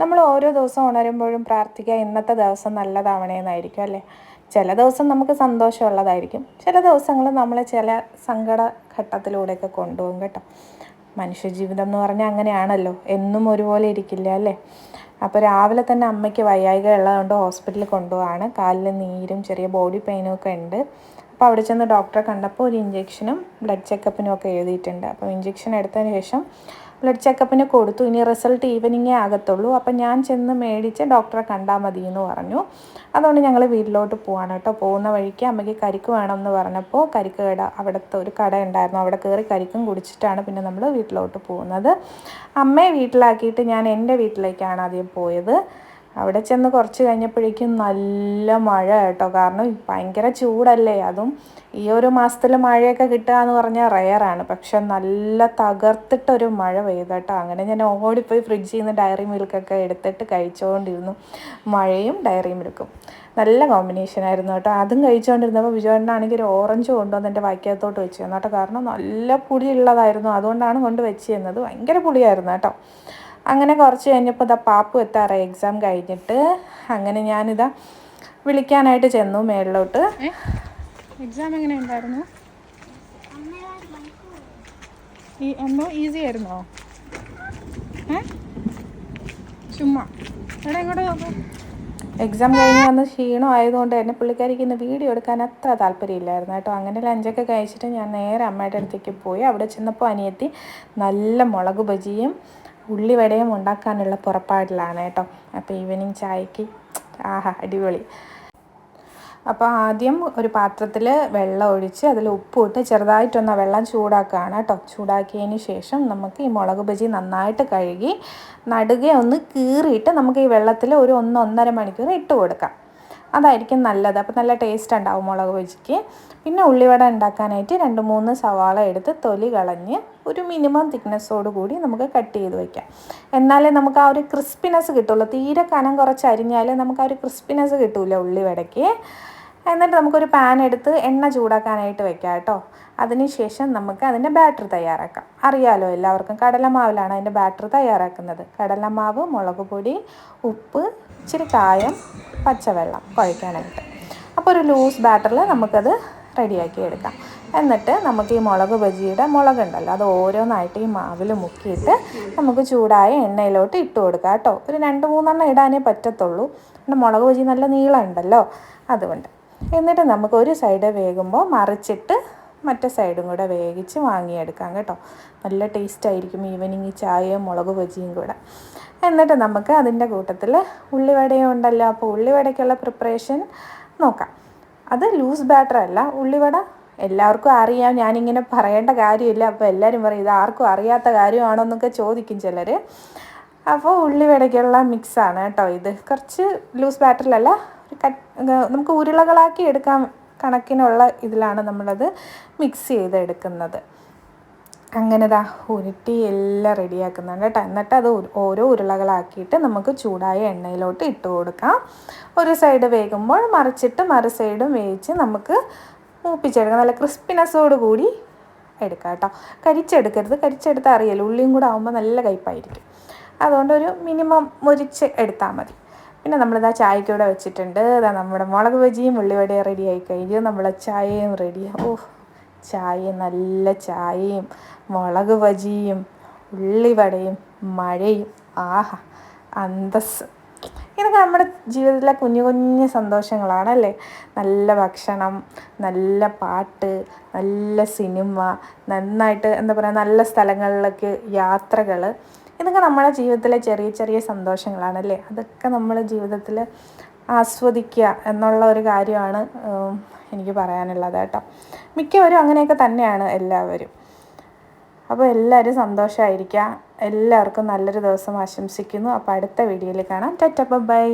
നമ്മൾ ഓരോ ദിവസം ഉണരുമ്പോഴും പ്രാർത്ഥിക്കുക ഇന്നത്തെ ദിവസം നല്ലതാവണേ എന്നായിരിക്കും അല്ലേ? ചില ദിവസം നമുക്ക് സന്തോഷമുള്ളതായിരിക്കും. ചില ദിവസങ്ങൾ നമ്മൾ ചില സങ്കട ഘട്ടത്തിലൂടെയൊക്കെ കൊണ്ടുപോകും കേട്ടോ. മനുഷ്യജീവിതം എന്ന് പറഞ്ഞാൽ അങ്ങനെയാണല്ലോ. എന്നും ഒരുപോലെ ഇരിക്കില്ല അല്ലേ? അപ്പോൾ രാവിലെ തന്നെ അമ്മയ്ക്ക് വയ്യായിക ഉള്ളതുകൊണ്ട് ഹോസ്പിറ്റലിൽ കൊണ്ടുപോവാണ്. കാലിൽ നീരും ചെറിയ ബോഡി പെയിനും ഒക്കെ ഉണ്ട്. അപ്പോൾ അവിടെ ചെന്ന് ഡോക്ടറെ കണ്ടപ്പോൾ ഒരു ഇഞ്ചെക്ഷനും ബ്ലഡ് ചെക്കപ്പിനും ഒക്കെ എഴുതിയിട്ടുണ്ട്. അപ്പോൾ ഇഞ്ചെക്ഷൻ എടുത്തതിന് ശേഷം ബ്ലഡ് ചെക്കപ്പിന് കൊടുത്തു. ഇനി റിസൾട്ട് ഈവനിങ്ങേ ആകത്തുള്ളൂ. അപ്പം ഞാൻ ചെന്ന് മേടിച്ച് ഡോക്ടറെ കണ്ടാൽ മതി എന്ന് പറഞ്ഞു. അതുകൊണ്ട് ഞങ്ങൾ വീട്ടിലോട്ട് പോവാണ് കേട്ടോ. പോകുന്ന വഴിക്ക് അമ്മയ്ക്ക് കരിക്ക് വേണമെന്ന് പറഞ്ഞപ്പോൾ കരിക്ക് കട അവിടുത്തെ ഒരു കട ഉണ്ടായിരുന്നു. അവിടെ കയറി കരിക്കും കുടിച്ചിട്ടാണ് പിന്നെ നമ്മൾ വീട്ടിലോട്ട് പോകുന്നത്. അമ്മയെ വീട്ടിലാക്കിയിട്ട് ഞാൻ എന്റെ വീട്ടിലേക്കാണ് ആദ്യം പോയത്. അവിടെ ചെന്ന് കുറച്ച് കഴിഞ്ഞപ്പോഴേക്കും നല്ല മഴ കേട്ടോ. കാരണം ഭയങ്കര ചൂടല്ലേ. അതും ഈ ഒരു മാസത്തിൽ മഴയൊക്കെ കിട്ടുക എന്ന് പറഞ്ഞാൽ റെയറാണ് പക്ഷെ നല്ല തകർത്തിട്ടൊരു മഴ പെയ്തു കേട്ടോ. അങ്ങനെ ഞാൻ ഓടിപ്പോയി ഫ്രിഡ്ജിൽ നിന്ന് ഡയറി മിൽക്കൊക്കെ എടുത്തിട്ട് കഴിച്ചുകൊണ്ടിരുന്നു മഴയും ഡയറി മിൽക്കും നല്ല കോമ്പിനേഷൻ ആയിരുന്നു കേട്ടോ. അതും കഴിച്ചുകൊണ്ടിരുന്നപ്പോൾ വിജയണ്ണാണെങ്കിൽ ഒരു ഓറഞ്ച് കൊണ്ടുവന്ന് എന്റെ വാക്യത്തോട്ട് വെച്ച് തന്നു കേട്ടോ. കാരണം നല്ല പുളിയുള്ളതായിരുന്നു. അതുകൊണ്ടാണ് കൊണ്ട് വെച്ച് തന്നത് ഭയങ്കര പുളിയായിരുന്നു കേട്ടോ. അങ്ങനെ കുറച്ച് കഴിഞ്ഞപ്പോൾ ഇതാ പാപ്പു എത്താറായി. എക്സാം കഴിഞ്ഞിട്ട് അങ്ങനെ ഞാനിതാ വിളിക്കാനായിട്ട് ചെന്നു മേളിലോട്ട്. എക്സാം എങ്ങനെ ഉണ്ടായിരുന്നു? ഈ എന്തോ ഈസി ആയിരുന്നോ? ഏ? ചുമ്മാ. എടാ ഇങ്ങോട്ട് എക്സാം കഴിഞ്ഞ് വന്ന് ക്ഷീണം ആയതുകൊണ്ട് തന്നെ പുള്ളിക്കാരിക്ക് ഇന്ന് വീഡിയോ എടുക്കാൻ അത്ര താല്പര്യമില്ലായിരുന്നു കേട്ടോ. അങ്ങനെ ലഞ്ചൊക്കെ കഴിച്ചിട്ട് ഞാൻ നേരെ അമ്മയുടെ അടുത്തേക്ക് പോയി. അവിടെ ചെന്നപ്പോൾ അനിയത്തി നല്ല മുളക് ബജിയും ഉള്ളിവടയും ഉണ്ടാക്കാനുള്ള പുറപ്പാടിലാണ് കേട്ടോ. അപ്പോൾ ഈവനിങ് ചായക്ക് ആഹാ അടിപൊളി. അപ്പോൾ ആദ്യം ഒരു പാത്രത്തിൽ വെള്ളം ഒഴിച്ച് അതിൽ ഉപ്പിട്ട് ചെറുതായിട്ടൊന്ന് വെള്ളം ചൂടാക്കുകയാണ് കേട്ടോ. ചൂടാക്കിയതിന് ശേഷം നമുക്ക് ഈ മുളക് ബജി നന്നായിട്ട് കഴുകി നടുകെ ഒന്ന് കീറിയിട്ട് നമുക്ക് ഈ വെള്ളത്തിൽ ഒരു ഒന്ന് ഒന്നര മണിക്കൂർ ഇട്ട് കൊടുക്കാം. അതായിരിക്കും നല്ലത്. അപ്പോൾ നല്ല ടേസ്റ്റ് ഉണ്ടാവും മുളക് വെച്ചിക്ക് പിന്നെ ഉള്ളിവട ഉണ്ടാക്കാനായിട്ട് രണ്ട് മൂന്ന് സവാള എടുത്ത് തൊലി കളഞ്ഞ് ഒരു മിനിമം തിക്നെസ്സോട് കൂടി നമുക്ക് കട്ട് ചെയ്ത് വയ്ക്കാം എന്നാലേ നമുക്ക് ആ ഒരു ക്രിസ്പിനെസ് കിട്ടുള്ളൂ. തീരെ കനം കുറച്ച് അരിഞ്ഞാൽ നമുക്ക് ആ ഒരു ക്രിസ്പിനെസ് കിട്ടില്ല ഉള്ളിവടയ്ക്ക്. എന്നിട്ട് നമുക്കൊരു പാൻ എടുത്ത് എണ്ണ ചൂടാക്കാനായിട്ട് വെക്കാം കേട്ടോ അതിനുശേഷം നമുക്ക് അതിന്റെ ബാറ്റർ തയ്യാറാക്കാം. അറിയാലോ എല്ലാവർക്കും കടലമാവിലാണ് അതിന്റെ ബാറ്റർ തയ്യാറാക്കുന്നത്. കടലമാവ് മുളക് പൊടി ഉപ്പ് ഇച്ചിരി കായം പച്ചവെള്ളം കുഴയ്ക്കാനായിട്ട്. അപ്പോൾ ഒരു ലൂസ് ബാറ്ററിൽ നമുക്കത് റെഡിയാക്കി എടുക്കാം. എന്നിട്ട് നമുക്ക് ഈ മുളക് ബജിയുടെ മുളകുണ്ടല്ലോ അത് ഓരോന്നായിട്ട് ഈ മാവിൽ മുക്കിയിട്ട് നമുക്ക് ചൂടായ എണ്ണയിലോട്ട് ഇട്ട് കൊടുക്കാം കേട്ടോ ഒരു രണ്ട് മൂന്നെണ്ണം ഇടാനേ പറ്റത്തുള്ളൂ. പിന്നെ മുളക് ബജി നല്ല നീളമുണ്ടല്ലോ അതുകൊണ്ട്. എന്നിട്ട് നമുക്ക് ഒരു സൈഡ് വേകുമ്പോൾ മറിച്ചിട്ട് മറ്റേ സൈഡും കൂടെ വേവിച്ച് വാങ്ങിയെടുക്കാം കേട്ടോ. നല്ല ടേസ്റ്റ് ആയിരിക്കും ഈവനിങ് ചായയും മുളക് ബജിയും കൂടെ. എന്നിട്ട് നമുക്ക് അതിന്റെ കൂട്ടത്തിൽ ഉള്ളിവടയും ഉണ്ടല്ലോ അപ്പോൾ ഉള്ളിവടയ്ക്കുള്ള പ്രിപ്പറേഷൻ നോക്കാം. അത് ലൂസ് ബാറ്റർ അല്ല ഉള്ളിവട എല്ലാവർക്കും അറിയാം ഞാനിങ്ങനെ പറയേണ്ട കാര്യമില്ല. അപ്പോൾ എല്ലാവരും പറയും ഇത് ആർക്കും അറിയാത്ത കാര്യമാണോ എന്നൊക്കെ ചോദിക്കും ചിലർ അപ്പോൾ ഉള്ളിവടയ്ക്കുള്ള മിക്സാണ് കേട്ടോ ഇത്. കുറച്ച് ലൂസ് ബാറ്ററിലല്ല നമുക്ക് ഉരുളകളാക്കി എടുക്കാൻ കണക്കിനുള്ള ഇതിലാണ് നമ്മളത് മിക്സ് ചെയ്ത് എടുക്കുന്നത് അങ്ങനെ ദാ ഉരുട്ടി എല്ലാം റെഡിയാക്കുന്നുണ്ട് കേട്ടോ. എന്നിട്ട് അത് ഓരോ ഉരുളകളാക്കിയിട്ട് നമുക്ക് ചൂടായ എണ്ണയിലോട്ട് ഇട്ട് കൊടുക്കാം. ഒരു സൈഡ് വേകുമ്പോൾ മറിച്ചിട്ട് മറു സൈഡും വേവിച്ച് നമുക്ക് മൂപ്പിച്ചെടുക്കാം. നല്ല ക്രിസ്പിനെസ്സോട് കൂടി എടുക്കാം കേട്ടോ. കരിച്ചെടുക്കരുത്. കരിച്ചെടുത്താൽ അറിയാലോ ഉള്ളിയും കൂടെ ആകുമ്പോൾ നല്ല കയ്പായിരിക്കും. അതുകൊണ്ട് ഒരു മിനിമം മുരിച്ച് എടുത്താൽ മതി. പിന്നെ നമ്മളിതാ ചായക്കൂടെ വെച്ചിട്ടുണ്ട്. ഇതാ നമ്മുടെ മുളക് ബജിയും ഉള്ളിവടയും റെഡി ആയി കഴിഞ്ഞു. നമ്മളെ ചായയും റെഡിയാണ് ഓ ചായ നല്ല ചായയും മുളക് ബജിയും ഉള്ളിവടയും മഴയും. ആഹാ അന്തസ് ഇതൊക്കെ നമ്മുടെ ജീവിതത്തിലെ കുഞ്ഞു കുഞ്ഞു സന്തോഷങ്ങളാണല്ലേ? നല്ല ഭക്ഷണം നല്ല പാട്ട് നല്ല സിനിമ നന്നായിട്ട് എന്താ പറയുക നല്ല സ്ഥലങ്ങളിലേക്ക് യാത്രകൾ ഇതൊക്കെ നമ്മുടെ ജീവിതത്തിലെ ചെറിയ ചെറിയ സന്തോഷങ്ങളാണ് അല്ലേ അതൊക്കെ നമ്മൾ ജീവിതത്തിൽ ആസ്വദിക്കുക എന്നുള്ള ഒരു കാര്യമാണ് എനിക്ക് പറയാനുള്ളത് കേട്ടോ. മിക്കവരും അങ്ങനെയൊക്കെ തന്നെയാണ് എല്ലാവരും. അപ്പോൾ എല്ലാവരും സന്തോഷമായിരിക്കുക എല്ലാവർക്കും നല്ലൊരു ദിവസം ആശംസിക്കുന്നു. അപ്പോൾ അടുത്ത വീഡിയോയിൽ കാണാം. ടറ്റപ്പ ബൈ.